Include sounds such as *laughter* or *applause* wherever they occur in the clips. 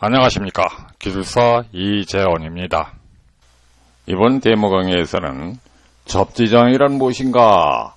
안녕하십니까. 기술사 이재원입니다. 이번 데모 강의에서는 접지장이란 무엇인가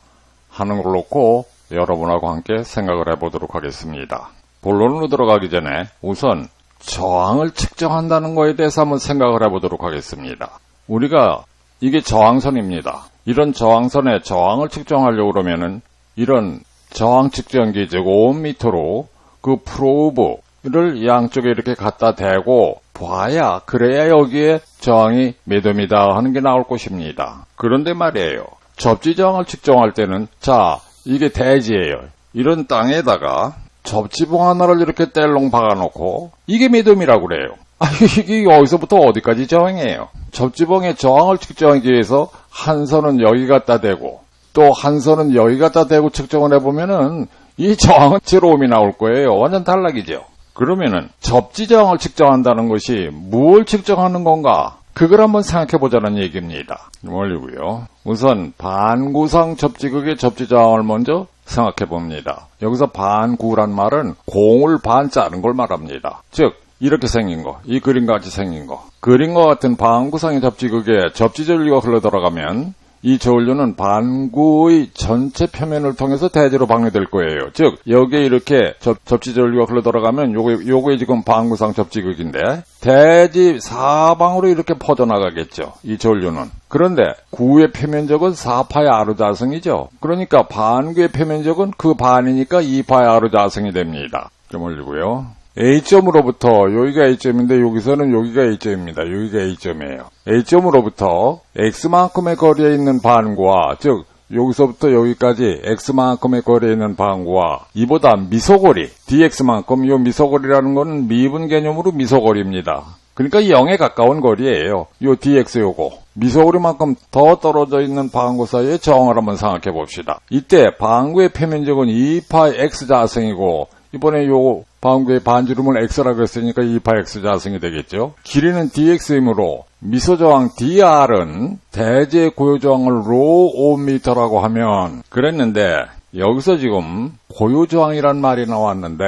하는 걸 놓고 여러분하고 함께 생각을 해보도록 하겠습니다. 본론으로 들어가기 전에 우선 저항을 측정한다는 거에 대해서 한번 생각을 해보도록 하겠습니다. 우리가 이게 저항선입니다. 이런 저항선에 저항을 측정하려고 그러면은 이런 저항 측정기 즉 5m로 그 프로브 를 양쪽에 이렇게 갖다 대고 봐야 그래야 여기에 저항이 몇 옴이다 하는 게 나올 것입니다. 그런데 말이에요. 접지 저항을 측정할 때는 자 이게 대지예요. 이런 땅에다가 접지봉 하나를 이렇게 뗄롱 박아놓고 이게 몇 옴이라고 그래요. *laughs* 아 이게 어디서부터 어디까지 저항이에요. 접지봉의 저항을 측정하기 위해서 한 선은 여기 갖다 대고 또 한 선은 여기 갖다 대고 측정을 해보면은 이 저항은 제로옴이 나올 거예요. 완전 탈락이죠. 그러면은 접지 저항을 측정한다는 것이 무엇을 측정하는 건가? 그걸 한번 생각해 보자는 얘기입니다. 멀리고요. 우선 반구상 접지극의 접지 저항을 먼저 생각해 봅니다. 여기서 반구란 말은 공을 반 짜는 걸 말합니다. 즉 이렇게 생긴 거, 이 그림과 같이 생긴 거. 그림과 같은 반구상의 접지극에 접지 전류가 흘러 들어가면 이 저울류는 반구의 전체 표면을 통해서 대지로 방류될 거예요. 즉 여기에 이렇게 접, 접지 전류가 흘러 들어가면 요거 요게 지금 반구상 접지극인데 대지 사방으로 이렇게 퍼져나가겠죠. 이 전류는. 그런데 구의 표면적은 4파의 아르자성이죠. 그러니까 반구의 표면적은 그 반이니까 2파의 아르자성이 됩니다. 좀 올리고요. A점으로부터 여기가 A점인데 여기서는 여기가 A점입니다. 여기가 A점이에요. A점으로부터 X만큼의 거리에 있는 반구와 즉 여기서부터 여기까지 X만큼의 거리에 있는 반구와 이보다 미소거리 DX만큼 이 미소거리라는 것은 미분 개념으로 미소거리입니다. 그러니까 0에 가까운 거리예요. 요 DX 요거. 미소거리만큼 더 떨어져 있는 방구 사이의 저항을 한번 생각해 봅시다. 이때 방구의 표면적은 2파 X 자승이고 이번에 요 방구의 반주름을 X라고 했으니까 2파 X 자승이 되겠죠. 길이는 DX이므로 미소저항 DR은 대제 고요저항을 로 5m라고 하면 그랬는데 여기서 지금 고요저항이란 말이 나왔는데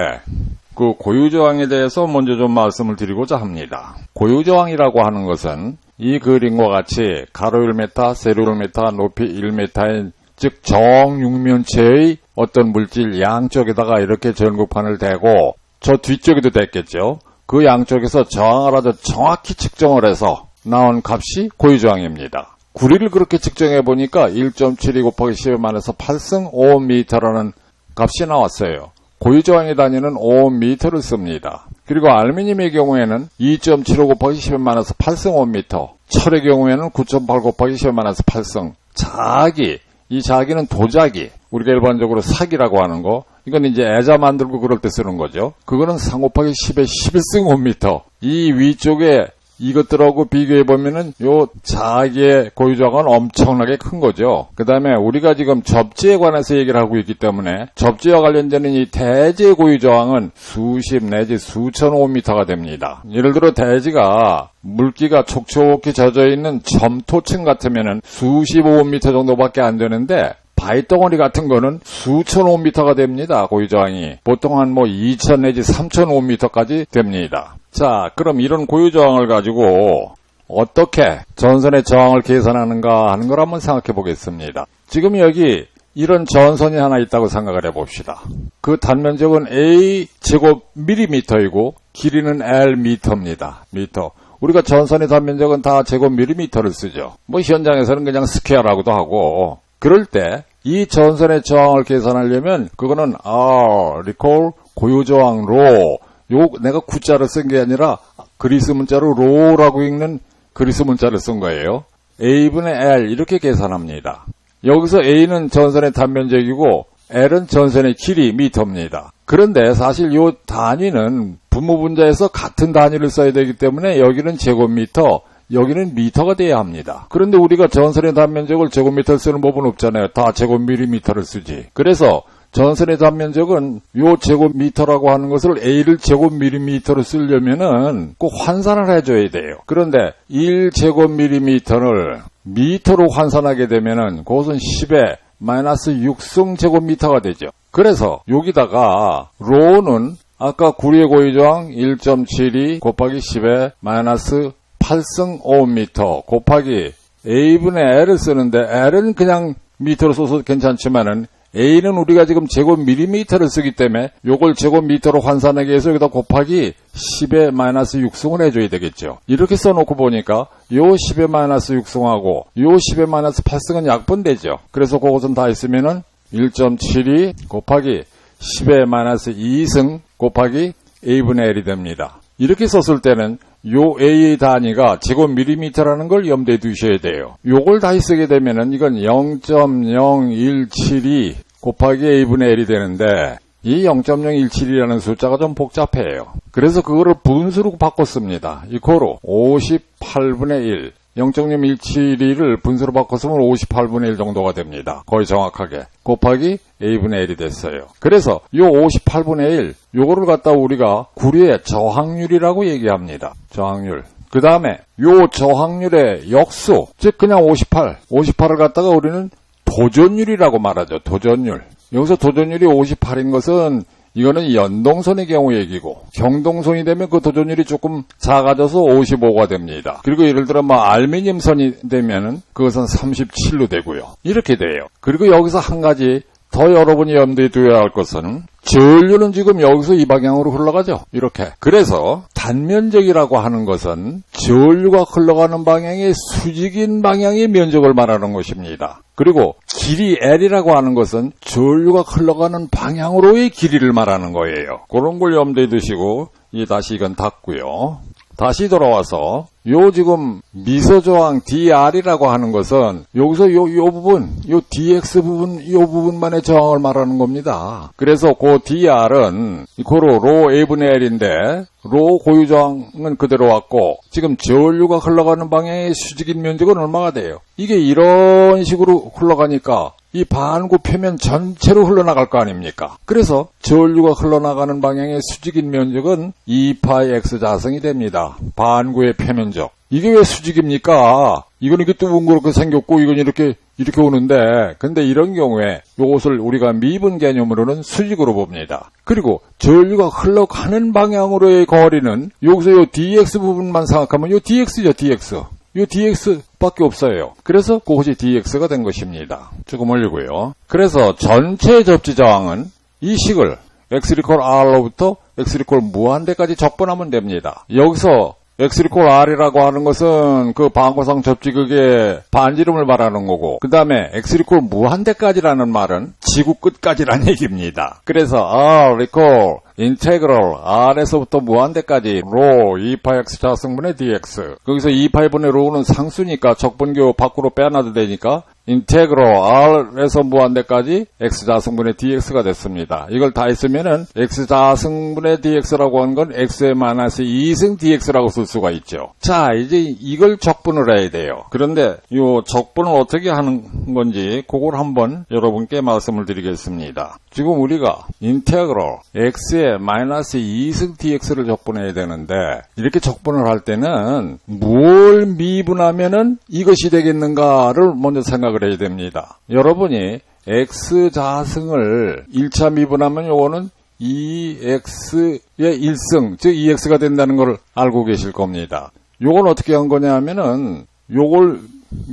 그 고유저항에 대해서 먼저 좀 말씀을 드리고자 합니다. 고유저항이라고 하는 것은 이 그림과 같이 가로 1m, 세로 1m, 높이 1m인 즉 정육면체의 어떤 물질 양쪽에다가 이렇게 전구판을 대고 저 뒤쪽에도 됐겠죠. 그 양쪽에서 저항을 아주 정확히 측정을 해서 나온 값이 고유저항입니다. 구리를 그렇게 측정해 보니까 1.72 곱하기 10에 만해서 8승 5m라는 값이 나왔어요. 고유저항의 단위는 5m를 씁니다. 그리고 알루미늄의 경우에는 2.75 곱하기 10에 만해서 8승 5m, 철의 경우에는 9.8 곱하기 10에 만해서 8승, 자기, 이 자기는 도자기, 우리가 일반적으로 사기라고 하는 거, 이건 이제 애자 만들고 그럴 때 쓰는 거죠. 그거는 3 곱하기 10에 11승 5m. 이 위쪽에 이것들하고 비교해 보면은 요 자기의 고유저항은 엄청나게 큰 거죠. 그 다음에 우리가 지금 접지에 관해서 얘기를 하고 있기 때문에 접지와 관련되는 이 대지 고유저항은 수십 내지 수천 5m가 됩니다. 예를 들어 대지가 물기가 촉촉히 젖어 있는 점토층 같으면은 수십 5m 정도밖에 안 되는데 바위덩어리 같은 거는 수천 5m가 됩니다. 고유저항이. 보통 한 뭐 2천 내지 3천 5m까지 됩니다. 자, 그럼 이런 고유저항을 가지고 어떻게 전선의 저항을 계산하는가 하는 걸 한번 생각해 보겠습니다. 지금 여기 이런 전선이 하나 있다고 생각을 해 봅시다. 그 단면적은 A 제곱 밀리미터이고 길이는 L 미터입니다. 미터. 우리가 전선의 단면적은 다 제곱 밀리미터를 쓰죠. 뭐 현장에서는 그냥 스퀘어라고도 하고 그럴 때 이 전선의 저항을 계산하려면 그거는 R, recall, 고유 저항 로 요 내가 구자를 쓴 게 아니라 그리스 문자로 로라고 읽는 그리스 문자를 쓴 거예요. A분의 L 이렇게 계산합니다. 여기서 A는 전선의 단면적이고 L은 전선의 길이 미터입니다. 그런데 사실 요 단위는 분모 분자에서 같은 단위를 써야 되기 때문에 여기는 제곱미터, 여기는 미터가 돼야 합니다. 그런데 우리가 전선의 단면적을 제곱미터를 쓰는 법은 없잖아요. 다 제곱밀리미터를 쓰지. 그래서 전선의 단면적은 요 제곱미터라고 하는 것을 A를 제곱밀리미터로 쓰려면은 꼭 환산을 해줘야 돼요. 그런데 1제곱밀리미터를 미터로 환산하게 되면은 그것은 10에 마이너스 6승 제곱미터가 되죠. 그래서 여기다가 로는 아까 구리의 고유저항 1.72 곱하기 10에 마이너스 8승 5m 곱하기 A분의 L을 쓰는데 L은 그냥 미터로 써서 괜찮지만은 A는 우리가 지금 제곱 밀리미터를 쓰기 때문에 요걸 제곱 미터로 환산하기 위해서 여기다 곱하기 10의 마이너스 6승을 해줘야 되겠죠. 이렇게 써놓고 보니까 요 10의 마이너스 6승하고 요 10의 마이너스 8승은 약분되죠. 그래서 그것은 다 있으면은 1.72 곱하기 10의 마이너스 2승 곱하기 A분의 L이 됩니다. 이렇게 썼을 때는 요 A의 단위가 제곱 밀리미터라는 걸 염두에 두셔야 돼요. 요걸 다시 쓰게 되면은 이건 0.0172 곱하기 A분의 L이 되는데 이 0.017이라는 숫자가 좀 복잡해요. 그래서 그거를 분수로 바꿨습니다. 이코로 58분의 1. 0.017을 분수로 바꿨으면 58분의 1 정도가 됩니다. 거의 정확하게. 곱하기 A분의 L이 됐어요. 그래서 요 58분의 1, 요거를 갖다 우리가 구리의 저항률이라고 얘기합니다. 저항률. 그 다음에 요 저항률의 역수, 즉 그냥 58, 58을 갖다가 우리는 도전율이라고 말하죠. 도전율. 여기서 도전율이 58인 것은 이거는 연동선의 경우 얘기고 경동선이 되면 그 도전율이 조금 작아져서 55가 됩니다. 그리고 예를 들어 뭐 알미늄선이 되면은 그것은 37로 되고요. 이렇게 돼요. 그리고 여기서 한 가지 더 여러분이 염두에 두어야 할 것은 전류는 지금 여기서 이 방향으로 흘러가죠. 이렇게. 그래서 단면적이라고 하는 것은 전류가 흘러가는 방향의 수직인 방향의 면적을 말하는 것입니다. 그리고 길이 L이라고 하는 것은 전류가 흘러가는 방향으로의 길이를 말하는 거예요. 그런 걸 염두에 두시고 이 다시 이건 닫고요. 다시 돌아와서 요 지금 미소저항 DR이라고 하는 것은 여기서 요, 요 부분, 요 DX 부분, 요 부분만의 저항을 말하는 겁니다. 그래서 그 DR은 고로 로 A분의 L인데 로 고유저항은 그대로 왔고 지금 전류가 흘러가는 방향의 수직인 면적은 얼마가 돼요? 이게 이런 식으로 흘러가니까 이 반구 표면 전체로 흘러나갈 거 아닙니까? 그래서 전류가 흘러나가는 방향의 수직인 면적은 2파이 x 자승이 됩니다. 반구의 표면적. 이게 왜 수직입니까? 이건 이게 둥그렇게 생겼고 이건 이렇게 이렇게 오는데 근데 이런 경우에 이것을 우리가 미분 개념으로는 수직으로 봅니다. 그리고 전류가 흘러가는 방향으로의 거리는 여기서 요 dx 부분만 생각하면 요 dx죠 dx. 요 dx밖에 없어요. 그래서 그것이 dx가 된 것입니다. 조금 올리고요. 그래서 전체 접지 저항은 이 식을 x 리콜 r로부터 x 리콜 무한대까지 적분하면 됩니다. 여기서 x 리콜 r이라고 하는 것은 그 방구상 접지극의 반지름을 말하는 거고 그 다음에 x 리콜 무한대까지라는 말은 지구 끝까지란 *laughs* 얘기입니다. 그래서 r 리콜 인테그럴 r에서부터 무한대까지 로 2파x 자승분의 dx 거기서 2파이분의 로는 상수니까 적분교 밖으로 빼놔도 되니까 인테그럴 r에서 무한대까지 x 자승분의 dx가 됐습니다. 이걸 다 했으면은 x 자승분의 dx라고 하는 건 x의 마이너스 2승 dx라고 쓸 수가 있죠. 자 이제 이걸 적분을 해야 돼요. 그런데 이 적분을 어떻게 하는 건지 그걸 한번 여러분께 말씀을 드리겠습니다. 지금 우리가 인테그럴 x의 마이너스 2승 dx를 적분해야 되는데 이렇게 적분을 할 때는 뭘 미분하면은 이것이 되겠는가를 먼저 생각을 해야 됩니다. 여러분이 x 자승을 1차 미분하면 요거는 2x의 1승, 즉 2x가 된다는 걸 알고 계실 겁니다. 요건 어떻게 한 거냐 하면은 요걸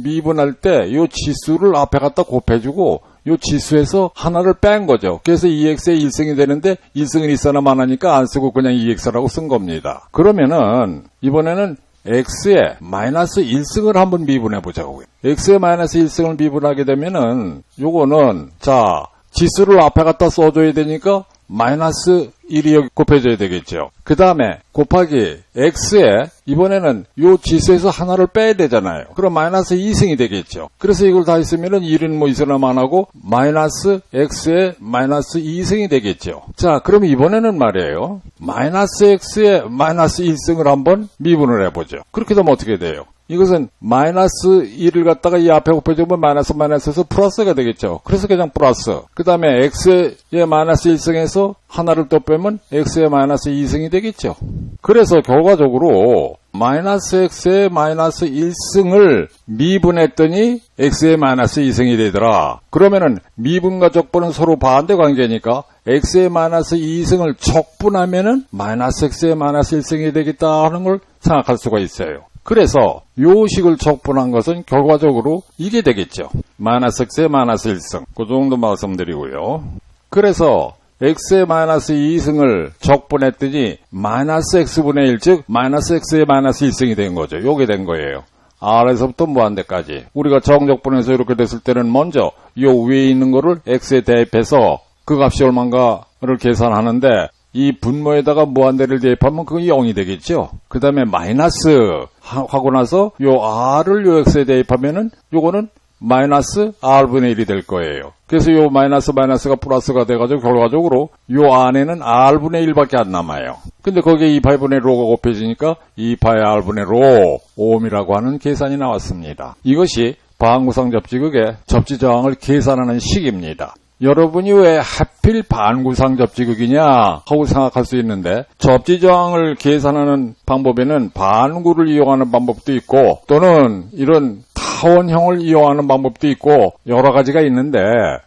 미분할 때 요 지수를 앞에 갖다 곱해주고 요 지수에서 하나를 뺀 거죠. 그래서 2x의 1승이 되는데 1승은 있어나 마나니까 안 쓰고 그냥 2x라고 쓴 겁니다. 그러면은 이번에는 x의 마이너스 1승을 한번 미분해 보자고요. x의 마이너스 1승을 미분하게 되면은 요거는 자 지수를 앞에 갖다 써줘야 되니까 마이너스 1이 여기 곱해져야 되겠죠. 그 다음에 곱하기 x에 이번에는 요 지수에서 하나를 빼야 되잖아요. 그럼 마이너스 2승이 되겠죠. 그래서 이걸 다 있으면은 1은 뭐 있으나만 하고 마이너스 x에 마이너스 2승이 되겠죠. 자, 그럼 이번에는 말이에요. 마이너스 x에 마이너스 1승을 한번 미분을 해보죠. 그렇게 되면 어떻게 돼요? 이것은 마이너스 1을 갖다가 이 앞에 곱해주면 마이너스 마이너스에서 플러스가 되겠죠. 그래서 그냥 플러스. 그 다음에 x의 마이너스 1승에서 하나를 또 빼면 x의 마이너스 2승이 되겠죠. 그래서 결과적으로 마이너스 x의 마이너스 1승을 미분했더니 x의 마이너스 2승이 되더라. 그러면은 미분과 적분은 서로 반대 관계니까 x의 마이너스 2승을 적분하면은 마이너스 x의 마이너스 1승이 되겠다 하는 걸 생각할 수가 있어요. 그래서 요 식을 적분한 것은 결과적으로 이게 되겠죠. 마이너스 x의 마이너스 1승. 그 정도 말씀드리고요. 그래서 x의 마이너스 2승을 적분했더니 마이너스 x분의 1, 즉 마이너스 x의 마이너스 1승이 된 거죠. 요게 된 거예요. R에서부터 무한대까지. 우리가 정적분해서 이렇게 됐을 때는 먼저 요 위에 있는 거를 x에 대입해서 그 값이 얼마인가를 계산하는데 이 분모에다가 무한대를 대입하면 그건 0이 되겠죠. 그 다음에 마이너스 하고 나서 요 r을 요 x에 대입하면은 요거는 마이너스 r분의 1이 될 거예요. 그래서 요 마이너스 마이너스가 플러스가 돼가지고 결과적으로 요 안에는 r분의 1밖에 안 남아요. 근데 거기에 2파이분의 로가 곱해지니까 2파이 r분의 로 오음이라고 하는 계산이 나왔습니다. 이것이 방구상 접지극의 접지 저항을 계산하는 식입니다. 여러분이 왜 하필 반구상 접지극이냐 하고 생각할 수 있는데 접지저항을 계산하는 방법에는 반구를 이용하는 방법도 있고 또는 이런 타원형을 이용하는 방법도 있고 여러 가지가 있는데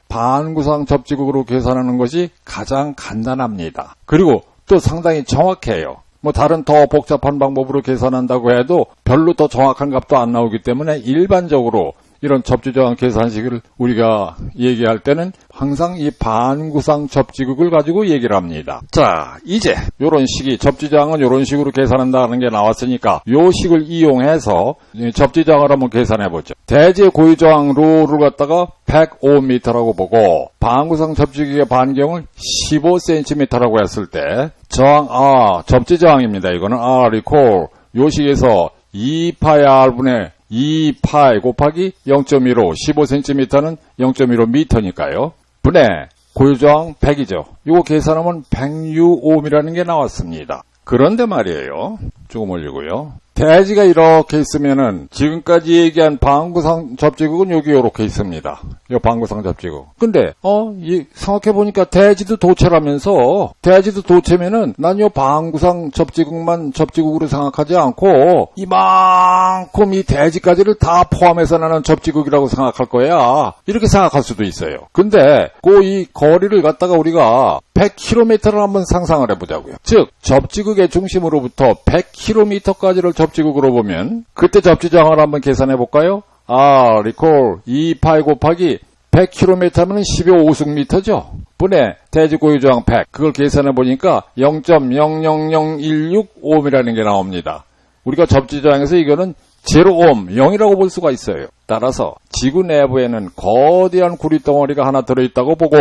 반구상 접지극으로 계산하는 것이 가장 간단합니다. 그리고 또 상당히 정확해요. 뭐 다른 더 복잡한 방법으로 계산한다고 해도 별로 더 정확한 값도 안 나오기 때문에 일반적으로 이런 접지저항 계산식을 우리가 얘기할 때는 항상 이 반구상 접지극을 가지고 얘기를 합니다. 자, 이제 요런 식이 접지저항은 요런 식으로 계산한다는 게 나왔으니까 요 식을 이용해서 접지저항을 한번 계산해 보죠. 대지의 고유저항 로를 갖다가 105m라고 보고 반구상 접지극의 반경을 15cm라고 했을 때 저항 아 접지저항입니다. 이거는 R 이퀄 요 식에서 2파이 R분의 2파이 곱하기 0.15, 15cm는 0.15m니까요. 분의 고유저항 100이죠. 이거 계산하면 106옴이라는 게 나왔습니다. 그런데 말이에요. 조금 올리고요. 대지가 이렇게 있으면은 지금까지 얘기한 방구상 접지국은 여기 이렇게 있습니다. 이 방구상 접지국. 근데 어, 이 생각해 보니까 대지도 도체라면서 대지도 도체면은 난이 방구상 접지국만 접지국으로 생각하지 않고 이만큼 이 대지까지를 다 포함해서 나는 접지국이라고 생각할 거야. 이렇게 생각할 수도 있어요. 근데 그 이 거리를 갖다가 우리가 100km를 한번 상상을 해보자고요. 즉 접지국의 중심으로부터 100km까지를 접 지국으로 보면 그때 접지장을 한번 계산해 볼까요? 아, 리콜 2파이 곱하기 100km 하면 12 5승미터죠. 분의 대지고유저항 100. 그걸 계산해 보니까 0.00016옴이라는 게 나옵니다. 우리가 접지저항에서 이거는 제로옴, 0이라고 볼 수가 있어요. 따라서 지구 내부에는 거대한 구리 덩어리가 하나 들어있다고 보고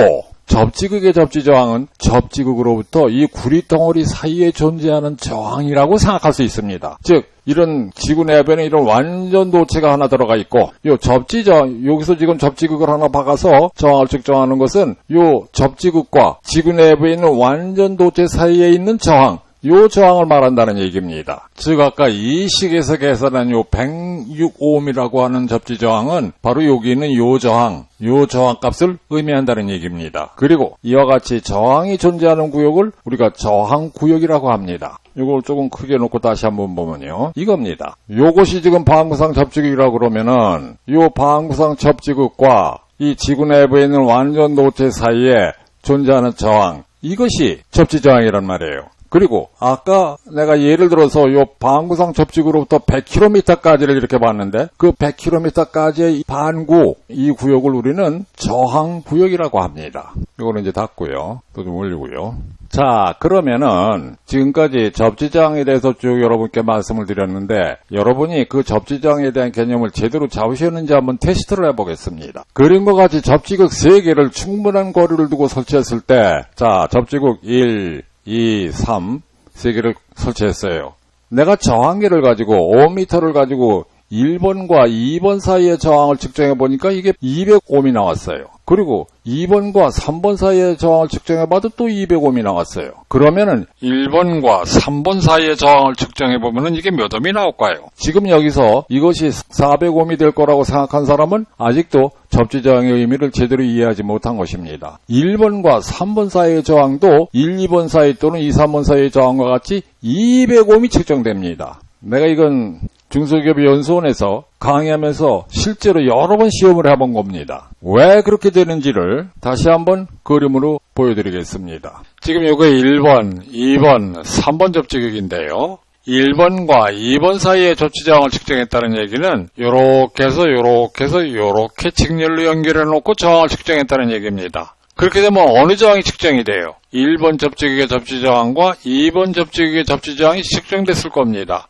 접지극의 접지 저항은 접지극으로부터 이 구리 덩어리 사이에 존재하는 저항이라고 생각할 수 있습니다. 즉 이런 지구 내부에는 이런 완전 도체가 하나 들어가 있고 요 접지저 여기서 지금 접지극을 하나 박아서 저항을 측정하는 것은 요 접지극과 지구 내부에 있는 완전 도체 사이에 있는 저항 요 저항을 말한다는 얘기입니다. 즉 아까 이 식에서 계산한 요 106옴이라고 하는 접지 저항은 바로 여기 있는 요 저항, 요 저항 값을 의미한다는 얘기입니다. 그리고 이와 같이 저항이 존재하는 구역을 우리가 저항 구역이라고 합니다. 이걸 조금 크게 놓고 다시 한번 보면요. 이겁니다. 요것이 지금 방구상 접지극이라고 그러면은 요 방구상 접지극과 이 지구 내부에 있는 완전 도체 사이에 존재하는 저항 이것이 접지 저항이란 말이에요. 그리고 아까 내가 예를 들어서 요 방구상 접지구로부터 100km까지를 이렇게 봤는데 그 100km까지의 반구 이 구역을 우리는 저항 구역이라고 합니다. 이거는 이제 닫고요. 또 좀 올리고요. 자, 그러면은 지금까지 접지장에 대해서 쭉 여러분께 말씀을 드렸는데 여러분이 그 접지장에 대한 개념을 제대로 잡으셨는지 한번 테스트를 해보겠습니다. 그림과 같이 접지극 3개를 충분한 거리를 두고 설치했을 때 자, 접지극 1, 2, 3, 세 개를 설치했어요. 내가 저항계를 가지고 5m를 가지고 1번과 2번 사이의 저항을 측정해 보니까 이게 200옴이 나왔어요. 그리고 2번과 3번 사이의 저항을 측정해 봐도 또 200옴이 나왔어요. 그러면은 1번과 3번 사이의 저항을 측정해 보면은 이게 몇 옴이 나올까요? 지금 여기서 이것이 400옴이 될 거라고 생각한 사람은 아직도 접지 저항의 의미를 제대로 이해하지 못한 것입니다. 1번과 3번 사이의 저항도 1, 2번 사이 또는 2, 3번 사이의 저항과 같이 200옴이 측정됩니다. 내가 이건 중소기업 연수원에서 강의하면서 실제로 여러 번 시험을 해본 겁니다. 왜 그렇게 되는지를 다시 한번 그림으로 보여드리겠습니다. 지금 이거 1번, 2번, 3번 접지극인데요. 1번과 2번 사이의 접지저항을 측정했다는 얘기는 요렇게 해서 요렇게 해서 요렇게 직렬로 연결해 놓고 저항을 측정했다는 얘기입니다. 그렇게 되면 어느 저항이 측정이 돼요? 1번 접지극의 접지저항과 2번 접지극의 접지저항이 측정됐을 겁니다.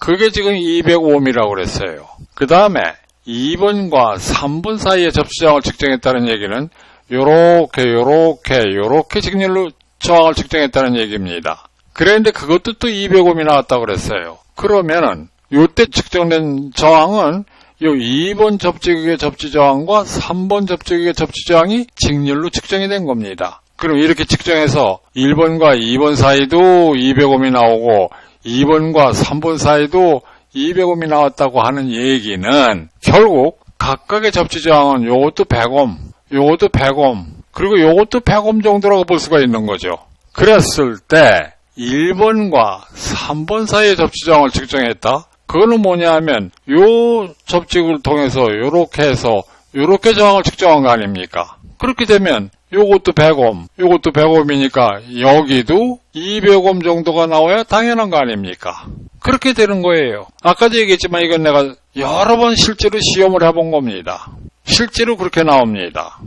그게 지금 205mm라고 그랬어요. 그 다음에 2번과 3번 사이의 접지저항을 측정했다는 얘기는 요렇게 요렇게 요렇게 직렬로 저항을 측정했다는 얘기입니다. 그랬는데 그것도 또 205mm 나왔다고 그랬어요. 그러면은 요때 측정된 저항은 요 2번 접지극의 접지 저항과 3번 접지극의 접지 저항이 직렬로 측정이 된 겁니다. 그럼 이렇게 측정해서 1번과 2번 사이도 205mm 나오고 2번과 3번 사이도 205mm 나왔다고 하는 얘기는 결국 각각의 접지 저항은 요것도 100옴, 요것도 100옴, 그리고 요것도 100옴 정도라고 볼 수가 있는 거죠. 그랬을 때 1번과 3번 사이의 접지저항을 측정했다? 그거는 뭐냐 하면 요 접직을 통해서 요렇게 해서 요렇게 저항을 측정한 거 아닙니까? 그렇게 되면 요것도 100옴, 요것도 100옴이니까 여기도 200옴 정도가 나와야 당연한 거 아닙니까? 그렇게 되는 거예요. 아까도 얘기했지만 이건 내가 여러 번 실제로 시험을 해본 겁니다. 실제로 그렇게 나옵니다.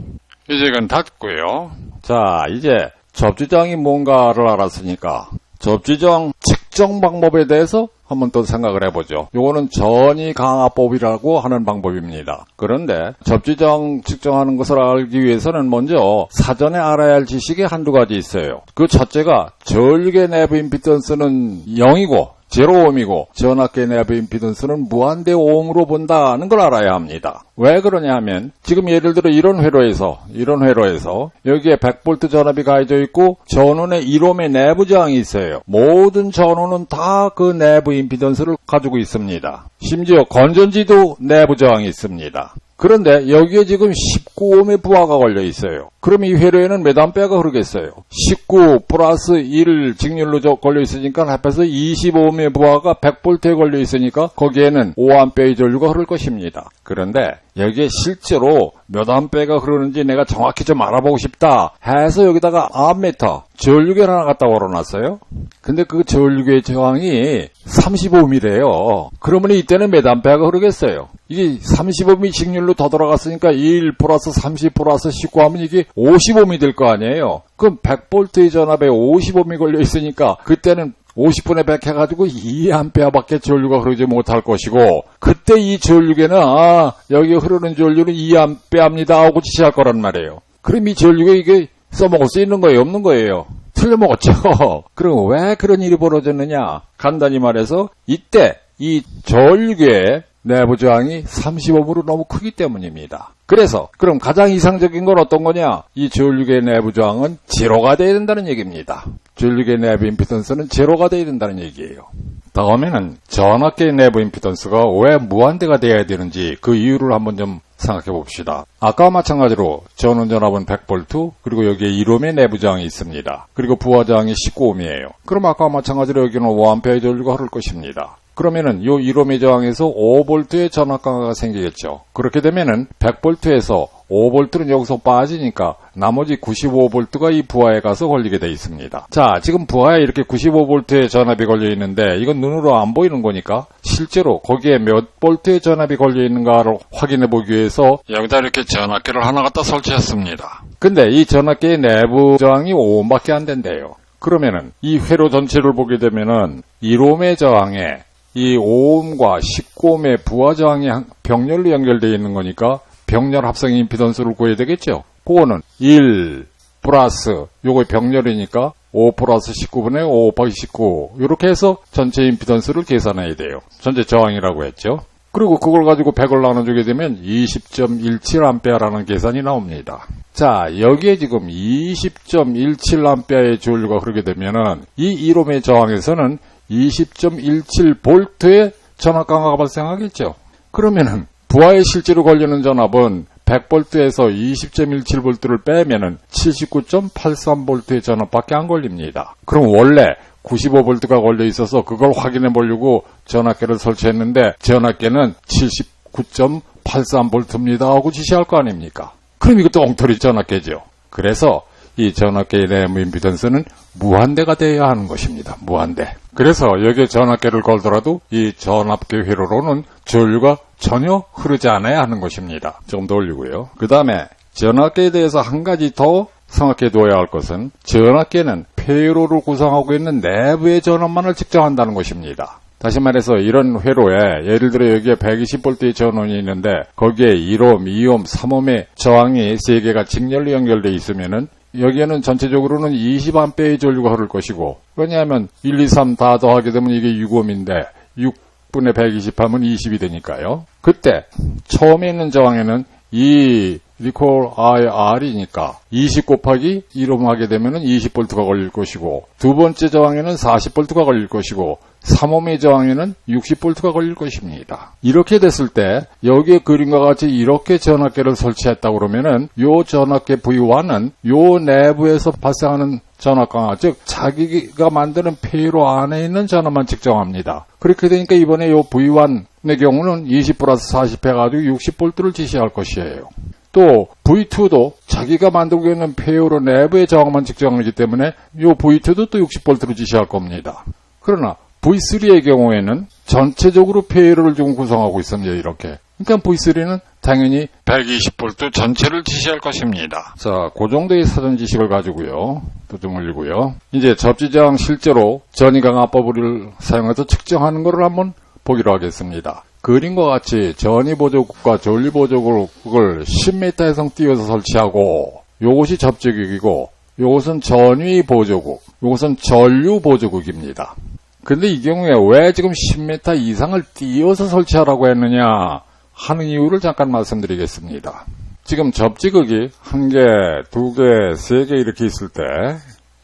이제 이건 닫고요. 자, 이제 접지장이 뭔가를 알았으니까 접지장 측 정 방법에 대해서 한번 또 생각을 해보죠. 요거는 전이 강화법이라고 하는 방법입니다. 그런데 접지장 측정하는 것을 알기 위해서는 먼저 사전에 알아야 할 지식이 한두 가지 있어요. 그 첫째가 전류계 내부 임피던스는 0이고 제로옴이고 전압계 내부 임피던스는 무한대 오음으로 본다는 걸 알아야 합니다. 왜 그러냐 하면 지금 예를 들어 이런 회로에서 이런 회로에서 여기에 100V 전압이 가해져 있고 전원의 1옴의 내부 저항이 있어요. 모든 전원 은다그 내부 임피던스를 가지고 있습니다. 심지어 건전지도 내부 저항이 있습니다. 그런데 여기에 지금 19옴의 부하가 걸려 있어요. 그럼 이 회로에는 몇 암페어가 흐르겠어요? 19 플러스 1 직렬로 저 걸려 있으니까 합해서 25옴의 부하가 100볼트에 걸려 있으니까 거기에는 5암페어의 전류가 흐를 것입니다. 그런데 여기에 실제로 몇 암페어가 흐르는지 내가 정확히 좀 알아보고 싶다 해서 여기다가 암메터 전류계를 하나 갖다 걸어놨어요. 근데 그 전류계 저항이 35옴이래요. 그러면 이때는 몇 암페어가 흐르겠어요? 이게 35옴이 직렬로 더 들어갔으니까 1 플러스 30 플러스 19 하면 이게 50옴이 될 거 아니에요? 그럼 100볼트의 전압에 50옴이 걸려 있으니까 그때는 50분의 100 해가지고 2암페어밖에 전류가 흐르지 못할 것이고 그때 이 전류계는 아 여기 흐르는 전류는 2암페어입니다 하고 지시할 거란 말이에요. 그럼 이 전류계 이게 써먹을 수 있는 거예요? 없는 거예요? 틀려먹었죠. *laughs* 그럼 왜 그런 일이 벌어졌느냐? 간단히 말해서 이때 이 전류계 내부 저항이 35으로 너무 크기 때문입니다. 그래서 그럼 가장 이상적인 건 어떤 거냐? 이 전류계 내부 저항은 제로가 돼야 된다는 얘기입니다. 전류계 내부 임피던스는 제로가 돼야 된다는 얘기예요. 다음에는 전압계 내부 임피던스가 왜 무한대가 돼야 되는지 그 이유를 한번 좀 생각해 봅시다. 아까와 마찬가지로 전원 전압은 100V 그리고 여기에 1옴의 내부 저항이 있습니다. 그리고 부하 저항이 19옴이에요. 그럼 아까와 마찬가지로 여기는 5A의 전류가 흐를 것입니다. 그러면은 요 1옴의 저항에서 5V의 전압 강화가 생기겠죠. 그렇게 되면은 100V에서 5V는 여기서 빠지니까 나머지 95V가 이 부하에 가서 걸리게 돼 있습니다. 자, 지금 부하에 이렇게 95V의 전압이 걸려 있는데 이건 눈으로 안 보이는 거니까 실제로 거기에 몇 볼트의 전압이 걸려 있는가를 확인해 보기 위해서 여기다 이렇게 전압계를 하나 갖다 설치했습니다. 근데 이 전압계의 내부 저항이 5옴밖에 안 된대요. 그러면은 이 회로 전체를 보게 되면은 1옴의 저항에 이 5옴과 19옴의 부하 저항이 병렬로 연결되어 있는 거니까 병렬 합성 임피던스를 구해야 되겠죠. 그거는 1 플러스 요거 병렬이니까 5 플러스 19분의 5 곱하기 19 이렇게 해서 전체 임피던스를 계산해야 돼요. 전체 저항이라고 했죠. 그리고 그걸 가지고 100을 나눠주게 되면 20.17A라는 계산이 나옵니다. 자, 여기에 지금 20.17A의 전류가 흐르게 되면은 이 1옴의 저항에서는 20.17V의 전압 강화가 발생하겠죠. 그러면은 부하에 실제로 걸리는 전압은 100V에서 20.17V를 빼면은 79.83V의 전압밖에 안 걸립니다. 그럼 원래 95V가 걸려 있어서 그걸 확인해 보려고 전압계를 설치했는데 전압계는 79.83V입니다 하고 지시할 거 아닙니까? 그럼 이것도 엉터리 전압계죠. 그래서 이 전압계의 내부 임피던스는 무한대가 되어야 하는 것입니다. 무한대. 그래서 여기에 전압계를 걸더라도 이 전압계 회로로는 전류가 전혀 흐르지 않아야 하는 것입니다. 좀더 올리고요. 그 다음에 전압계에 대해서 한 가지 더 생각해 두어야 할 것은 전압계는 회로를 구성하고 있는 내부의 전원만을 측정한다는 것입니다. 다시 말해서 이런 회로에 예를 들어 여기에 120V의 전원이 있는데 거기에 1옴, 2옴, 3옴의 저항이 3개가 직렬로 연결되어 있으면은 여기에는 전체적으로는 20A의 전류가 흐를 것이고 왜냐하면 1, 2, 3 다 더하게 되면 이게 6옴인데 6분의 120 하면 20이 되니까요. 그때 처음에 있는 저항에는 이 리콜 IR이니까 20 곱하기 1옴 하게 되면 20V가 걸릴 것이고 두 번째 저항에는 40V가 걸릴 것이고 3옴의 저항에는 60V가 걸릴 것입니다. 이렇게 됐을 때 여기에 그림과 같이 이렇게 전압계를 설치했다 그러면은 요 전압계 V1은 요 내부에서 발생하는 전압 강화, 즉 자기가 만드는 폐로 안에 있는 전압만 측정합니다. 그렇게 되니까 이번에 요 V1 의 경우는 20 플러스 40 해가지고 60V를 지시할 것이에요. 또 V2도 자기가 만들고 있는 폐요로 내부의 저항만 측정하기 때문에 요 V2도 또 60V로 지시할 겁니다. 그러나 V3의 경우에는 전체적으로 폐요를 좀 구성하고 있습니다. 이렇게. 그러니까 V3는 당연히 120V 전체를 지시할 것입니다. 자, 그 정도의 사전 지식을 가지고요. 또 좀 올리고요. 이제 접지저항 실제로 전이강압법을 사용해서 측정하는 것을 한번 보기로 하겠습니다. 그림과 같이 전이 보조국과 전리 보조국을 10m 이상 띄워서 설치하고 요것이 접지국이고 요것은 전위 보조국, 요것은 전류 보조국입니다. 근데 이 경우에 왜 지금 10m 이상을 띄워서 설치하라고 했느냐 하는 이유를 잠깐 말씀드리겠습니다. 지금 접지극이 한 개, 두 개, 세 개 이렇게 있을 때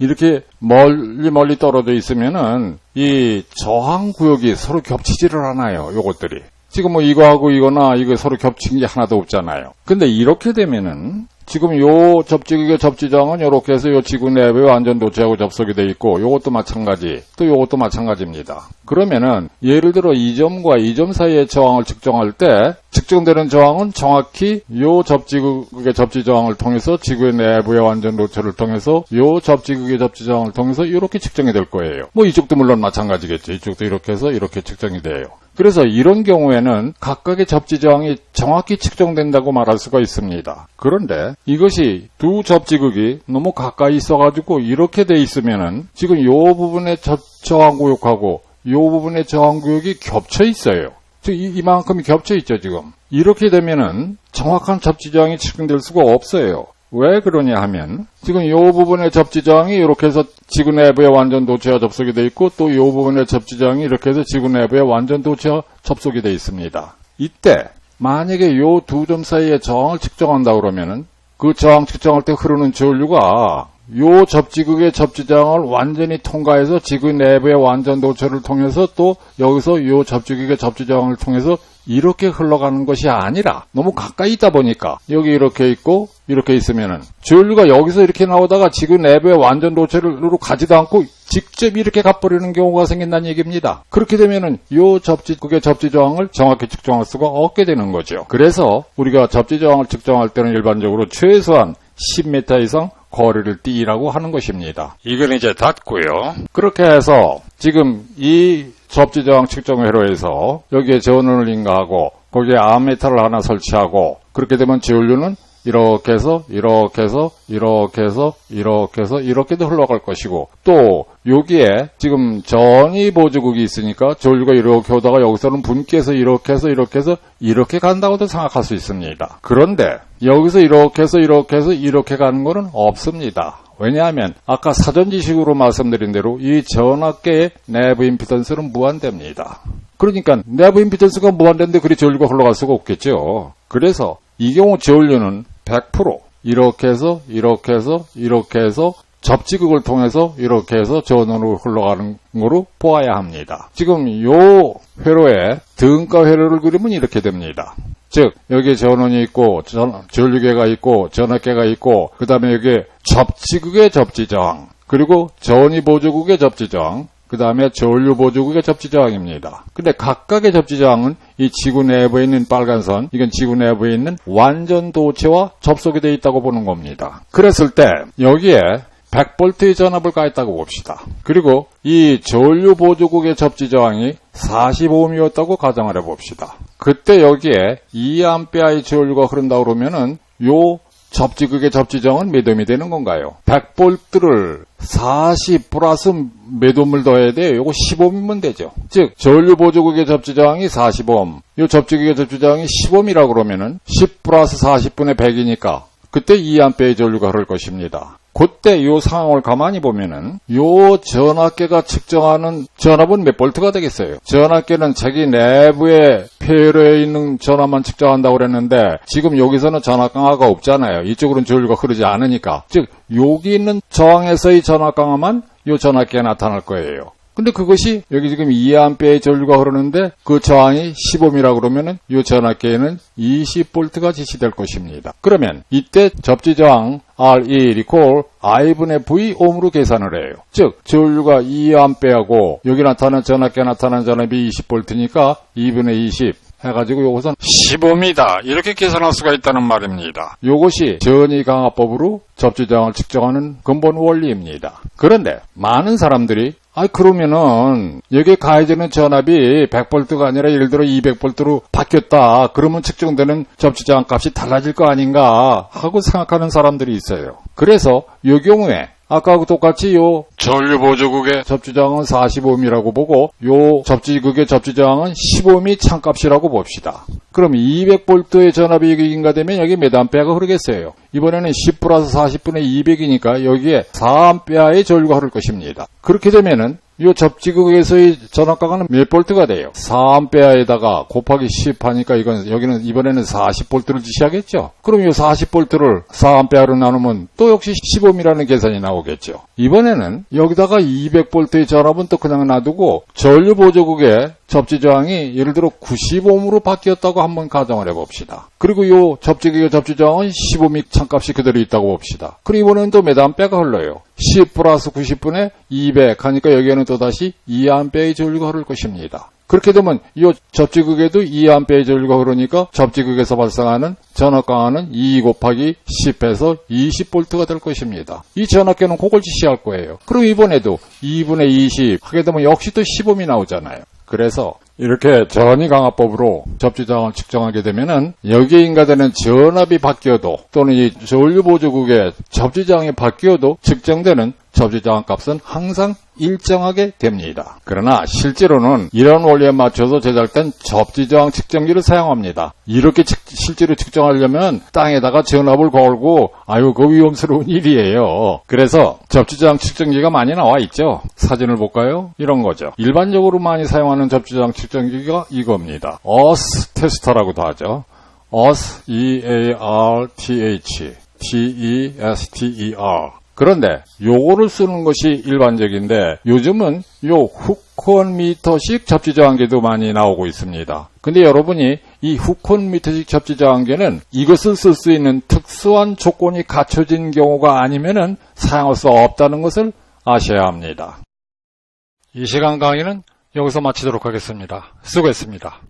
이렇게 멀리 멀리 떨어져 있으면은 이 저항 구역이 서로 겹치지를 않아요. 요것들이. 지금 뭐 이거하고 이거나 이거 서로 겹친 게 하나도 없잖아요. 근데 이렇게 되면은 지금 요 접지극의 접지장은 이렇게 해서 요 지구 내부에 완전 도체하고 접속이 돼 있고 요것도 마찬가지 또 요것도 마찬가지입니다. 그러면은 예를 들어 이 점과 이점 사이의 저항을 측정할 때 측정되는 저항은 정확히 요 접지극의 접지 저항을 통해서 지구의 내부의 완전 도체를 통해서 요 접지극의 접지 저항을 통해서 이렇게 측정이 될 거예요. 뭐 이쪽도 물론 마찬가지겠죠. 이쪽도 이렇게 해서 이렇게 측정이 돼요. 그래서 이런 경우에는 각각의 접지 저항이 정확히 측정된다고 말할 수가 있습니다. 그런데 이것이 두 접지극이 너무 가까이 있어가지고 이렇게 돼 있으면은 지금 요 부분의 저항 구역하고 요 부분의 저항 구역이 겹쳐 있어요. 즉 이, 이만큼이 겹쳐 있죠 지금. 이렇게 되면은 정확한 접지 저항이 측정될 수가 없어요. 왜 그러냐 하면 지금 이 부분의 접지장이 이렇게 해서 지구 내부에 완전 도체와 접속이 되어 있고 또 이 부분의 접지장이 이렇게 해서 지구 내부에 완전 도체와 접속이 되어 있습니다. 이때 만약에 이 두 점 사이의 저항을 측정한다 그러면은 그 저항 측정할 때 흐르는 전류가 요 접지극의 접지장을 완전히 통과해서 지구 내부의 완전 도체를 통해서 또 여기서 요 접지극의 접지장을 통해서 이렇게 흘러가는 것이 아니라 너무 가까이 있다 보니까 여기 이렇게 있고 이렇게 있으면은 전류가 여기서 이렇게 나오다가 지구 내부의 완전 도체로 가지도 않고 직접 이렇게 가버리는 경우가 생긴다는 얘기입니다. 그렇게 되면은 요 접지극의 접지 저항을 정확히 측정할 수가 없게 되는 거죠. 그래서 우리가 접지 저항을 측정할 때는 일반적으로 최소한 10m 이상 거리를 띄라고 하는 것입니다. 이건 이제 닫고요. 그렇게 해서 지금 이 접지저항 측정 회로에서 여기에 전원을 인가하고 거기에 암메탈을 하나 설치하고 그렇게 되면 전류는 이렇게 해서 이렇게 해서 이렇게 해서 이렇게 해서 이렇게도 흘러갈 것이고 또 여기에 지금 전이 보조국이 있으니까 전류가 이렇게 오다가 여기서는 분기해서 이렇게 해서 이렇게 해서 이렇게 간다고도 생각할 수 있습니다. 그런데 여기서 이렇게 해서 이렇게 해서 이렇게 가는 것은 없습니다. 왜냐하면 아까 사전 지식으로 말씀드린 대로 이 전압계의 내부 임피던스는 무한대입니다. 그러니까 내부 임피던스가 무한대인데 그리 전류가 흘러갈 수가 없겠죠. 그래서 이 경우 전류는 100% 이렇게 해서 이렇게 해서 이렇게 해서 접지극을 통해서 이렇게 해서 전원으로 흘러가는 거로 보아야 합니다. 지금 요 회로에 등가 회로를 그리면 이렇게 됩니다. 즉 여기에 전원이 있고 전, 전류계가 있고 전압계가 있고 그 다음에 여기에 접지극의 접지저항 그리고 전이 보조국의 접지저항, 그 다음에 전류 보조국의 접지저항입니다. 근데 각각의 접지저항은 이 지구 내부에 있는 빨간 선, 이건 지구 내부에 있는 완전 도체와 접속이 되어 있다고 보는 겁니다. 그랬을 때 여기에 100볼트의 전압을 가했다고 봅시다. 그리고 이 전류 보조국의 접지 저항이 45ohm이었다고 가정을 해봅시다. 그때 여기에 2A의 전류가 흐른다고 그러면은 요 접지극의 접지정은 몇 ohm이 되는 건가요? 100볼트를 40 플러스 몇 ohm을 더해야 돼요? 요거 15ohm면 되죠. 즉, 전류 보조국의 접지저항이 40ohm, 요 접지극의 접지저항이 10ohm이라고 그러면은 10 플러스 40분의 100이니까 그때 2A의 전류가 흐를 것입니다. 그때 요 상황을 가만히 보면은 요 전압계가 측정하는 전압은 몇 볼트가 되겠어요? 전압계는 자기 내부에 폐열에 있는 전압만 측정한다고 그랬는데 지금 여기서는 전압 강화가 없잖아요. 이쪽으로는 전류가 흐르지 않으니까. 즉 여기 있는 저항에서의 전압 강화만 요 전압계에 나타날 거예요. 근데 그것이 여기 지금 2A의 전류가 흐르는데 그 저항이 15ohm이라고 그러면은 이 전압계에는 20볼트가 지시될 것입니다. 그러면 이때 접지 저항 RE 리콜 I분의 V ohm으로 계산을 해요. 즉 전류가 2A하고 여기 나타나는 전압계에 나타나는 전압이 20볼트니까 2분의 20 해가지고 요것은 15입니다. 이렇게 계산할 수가 있다는 말입니다. 요것이 전이 강화법으로 접지저항을 측정하는 근본 원리입니다. 그런데 많은 사람들이 아 그러면은 여기에 가해지는 전압이 100볼트가 아니라 예를 들어 200볼트로 바뀌었다. 그러면 측정되는 접지저항 값이 달라질 거 아닌가 하고 생각하는 사람들이 있어요. 그래서 이 경우에 아까하고 똑같이 요 전류 보조국의 접지저항은 45ohm이라고 보고 요 접지극의 접지저항은 15ohm이 창값이라고 봅시다. 그럼 200볼트의 전압이 인가 되면 여기 몇 암페어가 흐르겠어요? 이번에는 10 플러스 40분의 200이니까 여기에 4암페어의 전류가 흐를 것입니다. 그렇게 되면은 이 접지극에서의 전압가가 몇 볼트가 돼요? 4암페어에다가 곱하기 10 하니까 이건 여기는 이번에는 40볼트를 지시하겠죠? 그럼 이 40볼트를 4암페어로 나누면 또 역시 15ohm이라는 계산이 나오겠죠. 이번에는 여기다가 200볼트의 전압은 또 그냥 놔두고 전류 보조국의 접지 저항이 예를 들어 90ohm으로 바뀌었다고 한번 가정을 해봅시다. 그리고 이 접지기의 접지 저항은 15ohm 창값이 그대로 있다고 봅시다. 그리고 이번에는 또몇 암페어가 흘러요. 10 플러스 90분의 200 하니까 여기에는 또다시 2암페어의 전류가 흐를 것입니다. 그렇게 되면 이 접지극에도 2암페어의 전류가 흐르니까 접지극에서 발생하는 전압 강화는 2 곱하기 10에서 20볼트가 될 것입니다. 이 전압계는 그걸 지시할 거예요. 그리고 이번에도 2분의 20 하게 되면 역시 또 15이 나오잖아요. 그래서 이렇게 전이 강화법으로 접지저항을 측정하게 되면은 여기에 인가되는 전압이 바뀌어도 또는 이 전류 보조국의 접지저항이 바뀌어도 측정되는 접지저항 값은 항상 일정하게 됩니다. 그러나 실제로는 이런 원리에 맞춰서 제작된 접지저항 측정기를 사용합니다. 이렇게 측- 실제로 측정하려면 땅에다가 전압을 걸고 아유 그 위험스러운 일이에요. 그래서 접지저항 측정기가 많이 나와 있죠. 사진을 볼까요? 이런 거죠. 일반적으로 많이 사용하는 접지저항 측정기가 이겁니다. 어스 테스터라고도 하죠. 어스 E-A-R-T-H T-E-S-T-E-R 그런데 요거를 쓰는 것이 일반적인데 요즘은 요 후콘 미터식 접지 저항계도 많이 나오고 있습니다. 근데 여러분이 이 후콘 미터식 접지 저항계는 이것을 쓸 수 있는 특수한 조건이 갖춰진 경우가 아니면은 사용할 수 없다는 것을 아셔야 합니다. 이 시간 강의는 여기서 마치도록 하겠습니다. 수고했습니다.